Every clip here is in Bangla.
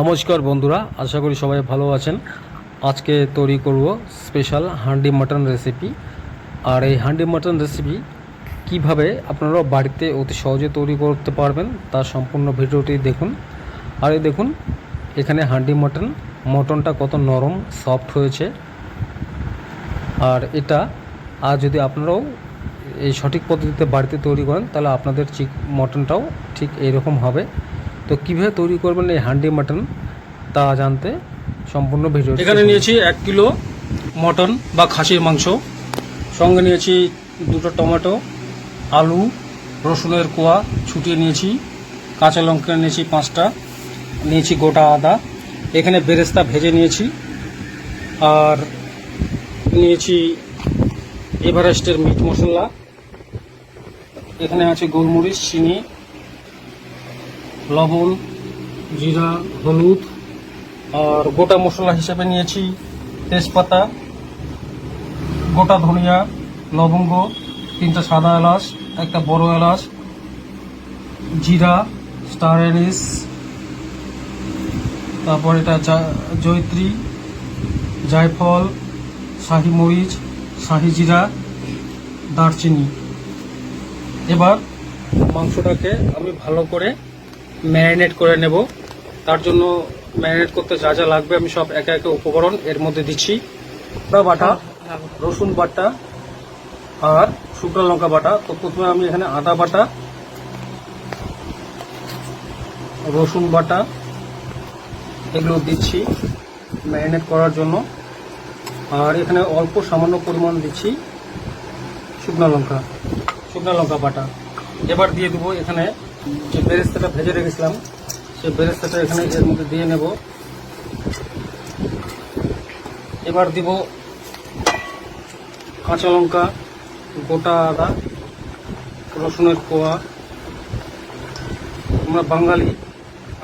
নমস্কার বন্ধুরা, আশা করি সবাই ভালো আছেন। আজকে তৈরি করব স্পেশাল হান্ডি মাটন রেসিপি আর এই হান্ডি মাটন রেসিপি কীভাবে আপনারা বাড়িতে অতি সহজে তৈরি করতে পারবেন তার সম্পূর্ণ ভিডিওটি দেখুন। আর এই দেখুন, এখানে হান্ডি মাটন, মটনটা কত নরম সফট হয়েছে। আর এটা, আর যদি আপনারাও এই সঠিক পদ্ধতিতে বাড়িতে তৈরি করেন, তাহলে আপনাদের চিক, মটনটাও ঠিক এইরকম হবে। তো কীভাবে তৈরি করবেন এই হান্ডি মাটন, তা জানতে সম্পূর্ণ ভিডিও এখানে নিয়েছি এক কিলো মটন বা খাসির মাংস, সঙ্গে নিয়েছি দুটো টমেটো, আলু, রসুনের কোয়া ছুটিয়ে নিয়েছি, কাঁচা লঙ্কা নিয়েছি পাঁচটা, নিয়েছি গোটা আদা, এখানে বেরেস্তা ভেজে নিয়েছি, আর নিয়েছি এভারেস্টের মিট মশলা, এখানে আছে গোলমরিচ, চিনি লবণ, জিরা, হলুদ আর গোটা মশলা হিসেবে নিয়েছি তেজপাতা, গোটা ধনিয়া, লবঙ্গ, তিনটা সাদা এলাচ, একটা বড় এলাচ, জিরা, স্টার এনিস তারপর এটা জা- জয়ত্রী, জায়ফল, শাহি মরিচ, শাহি জিরা, দারচিনি। এবার মাংসটাকে আমি ভালো করে ম্যারিনেট করে নেব। তার জন্য ম্যারিনেট করতে যা যা লাগবে আমি সব একে একে উপকরণ এর মধ্যে দিচ্ছি। বাটা, রসুন বাটা আর শুকনো লঙ্কা বাটা। তো প্রথমে আমি এখানে আদা বাটা, রসুন বাটা এগুলো দিচ্ছি ম্যারিনেট করার জন্য। আর এখানে অল্প সামান্য পরিমাণ দিচ্ছি শুকনো লঙ্কা শুকনো লঙ্কা বাটা। এবার দিয়ে দেবো এখানে যে বেরেস্তাটা ভেজে রেখেছিলাম, সেই বেরেস্তাটা এখানে এর মধ্যে দিয়ে নেব। এবার দিব কাঁচা লঙ্কা, গোটা আদা, রসুনের কোয়া। আমরা বাঙালি,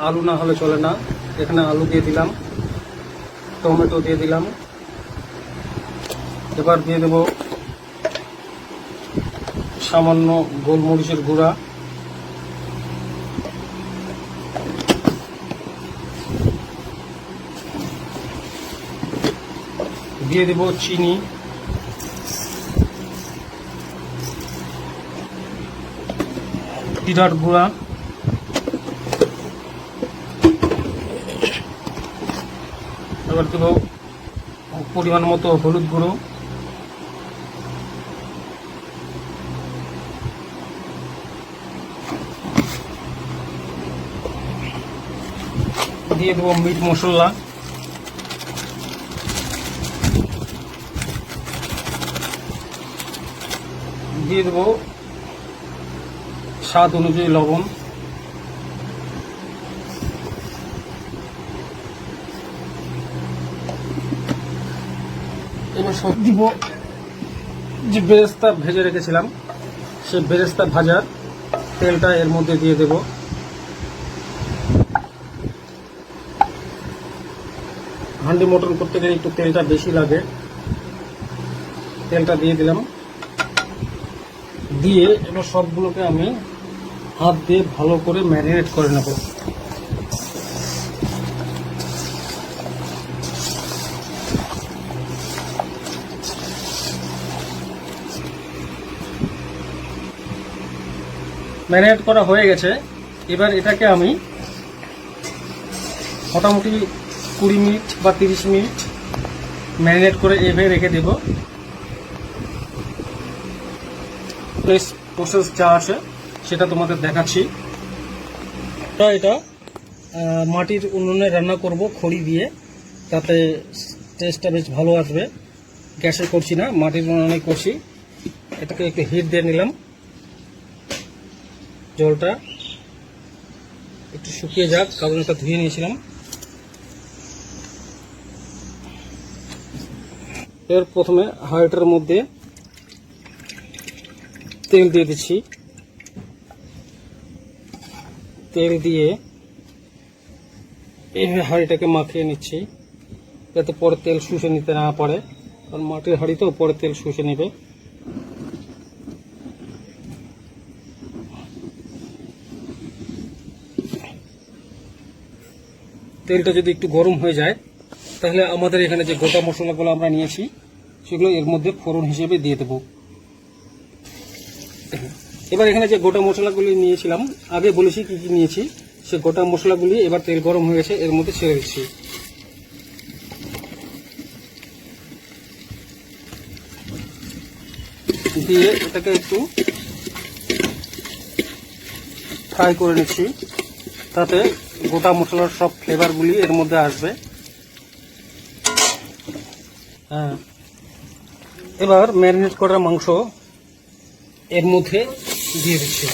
আলু না হলে চলে না। এখানে আলু দিয়ে দিলাম, টমেটো দিয়ে দিলাম। এবার দিয়ে দেব সামান্য গোলমরিচের গুঁড়া। দিয়ে দেব চিনি। জিরার গুঁড়া। এবার দেব পরিমাণ মতো হলুদ গুঁড়ো। দিয়ে দেবো মিট মশলা। দিয়ে দেবো স্বাদ অনুযায়ী লবণ। এবার সব দিব যে বেরেস্তা ভেজে রেখেছিলাম, সে বেরেস্তা ভাজার তেলটা এর মধ্যে দিয়ে দেব। হান্ডি মটন করতে গেলে একটু তেলটা বেশি লাগে। তেলটা দিয়ে দিলাম। দিয়ে এবার সবগুলোকে আমি হাত দিয়ে ভালো করে ম্যারিনেট করে নেব। ম্যারিনেট করা হয়ে গেছে। এবার এটাকে আমি মোটামুটি কুড়ি মিনিট বা তিরিশ মিনিট ম্যারিনেট করে এভাবে রেখে দেব। প্লেস প্রসেস যা আছে, সেটা তোমাদের দেখাচ্ছি। তা এটা মাটির উনুনে রান্না করব খড়ি দিয়ে। তাতে টেস্টটা বেশ ভালো আসবে। গ্যাসে করছি না, মাটির উনুনে করছি। এটাকে একটু হিট দিয়ে নিলাম। জলটা একটু শুকিয়ে যাক, কারণ এটা ধুয়ে নিয়েছিলাম। এর প্রথমে হাইটের মধ্যে তেল দিয়ে দিচ্ছি। তেল দিয়ে এইভাবে হাঁড়িটাকে মাখিয়ে নিচ্ছি, যাতে পরে তেল শুষে নিতে না পারে। কারণ মাটির হাঁড়ি তো, পরে তেল শুষে নেবে। তেলটা যদি একটু গরম হয়ে যায়, তাহলে আমাদের এখানে যে গোটা মশলাগুলো আমরা নিয়েছি, সেগুলো এর মধ্যে ফোড়ন হিসেবে দিয়ে দেবো। এবার এখানে যে গোটা মশলাগুলি নিয়েছিলাম, আগে বলেছি কি কি নিয়েছি। সে গোটা মশলাগুলি এবার তেল গরম হয়ে গেছে, এর মধ্যে ছেড়ে দিচ্ছি। দিয়ে এটাকে একটু ফ্রাই করে নিচ্ছি, তাতে গোটা মশলার সব ফ্লেভারগুলি এর মধ্যে আসবে। হ্যাঁ। এবার ম্যারিনেট করা মাংস এর মধ্যে দিয়ে দিচ্ছি।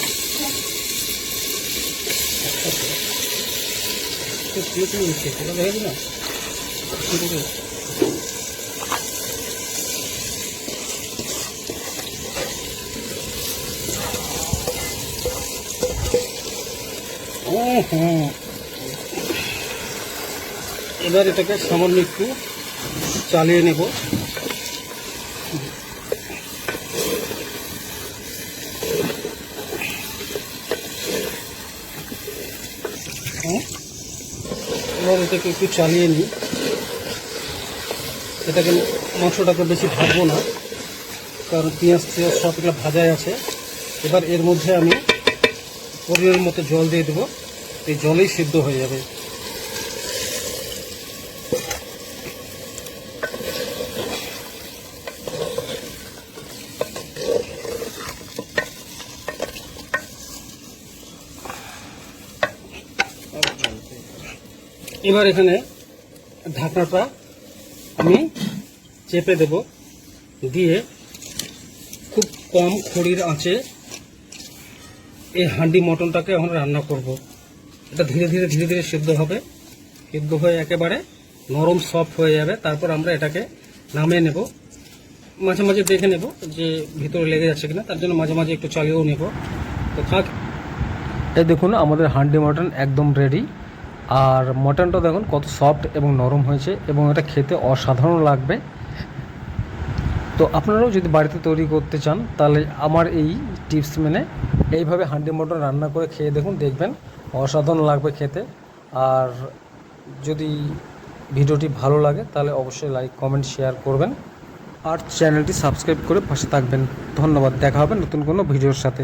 এবার এটাকে সামান্য একটু চালিয়ে নেব। এবার এটাকে একটু চালিয়ে নিই। এটাকে মাংসটাকে বেশি ভাজবো না, কারণ পেঁয়াজ টিয়াজ সব এগুলো ভাজাই আছে। এবার এর মধ্যে আমি পরিমাণ মতো জল দিয়ে দেবো, এই জলেই সিদ্ধ হয়ে যাবে। এবার এখানে ঢাকনাটা আমি চেপে দেব দিয়ে খুব কম খড়ির আঁচে এই হাঁডি মটনটাকে এখন রান্না করব। এটা ধীরে ধীরে ধীরে ধীরে সিদ্ধ হবে। সিদ্ধ হয়ে একেবারে নরম সফট হয়ে যাবে। তারপর আমরা এটাকে নামিয়ে নেব। মাঝে মাঝে দেখে নেব যে ভিতরে লেগে যাচ্ছে কিনা। তার জন্য মাঝে মাঝে একটু চালিয়েও নেব। তো থাক এই দেখুন, আমাদের হান্ডি মটন একদম রেডি আর মটনটা দেখুন, কত সফট এবং নরম হয়েছে এবং এটা খেতে অসাধারণ লাগবে। তো আপনারাও যদি বাড়িতে তৈরি করতে চান, তাহলে আমার এই টিপস মেনে এইভাবে হান্ডি মটন রান্না করে খেয়ে দেখুন, দেখবেন অসাধারণ লাগবে খেতে। আর যদি ভিডিওটি ভালো লাগে, তাহলে অবশ্যই লাইক কমেন্ট শেয়ার করবেন। আর চ্যানেলটি সাবস্ক্রাইব করে পাশে থাকবেন। ধন্যবাদ, দেখা হবে নতুন কোনো ভিডিওর সাথে।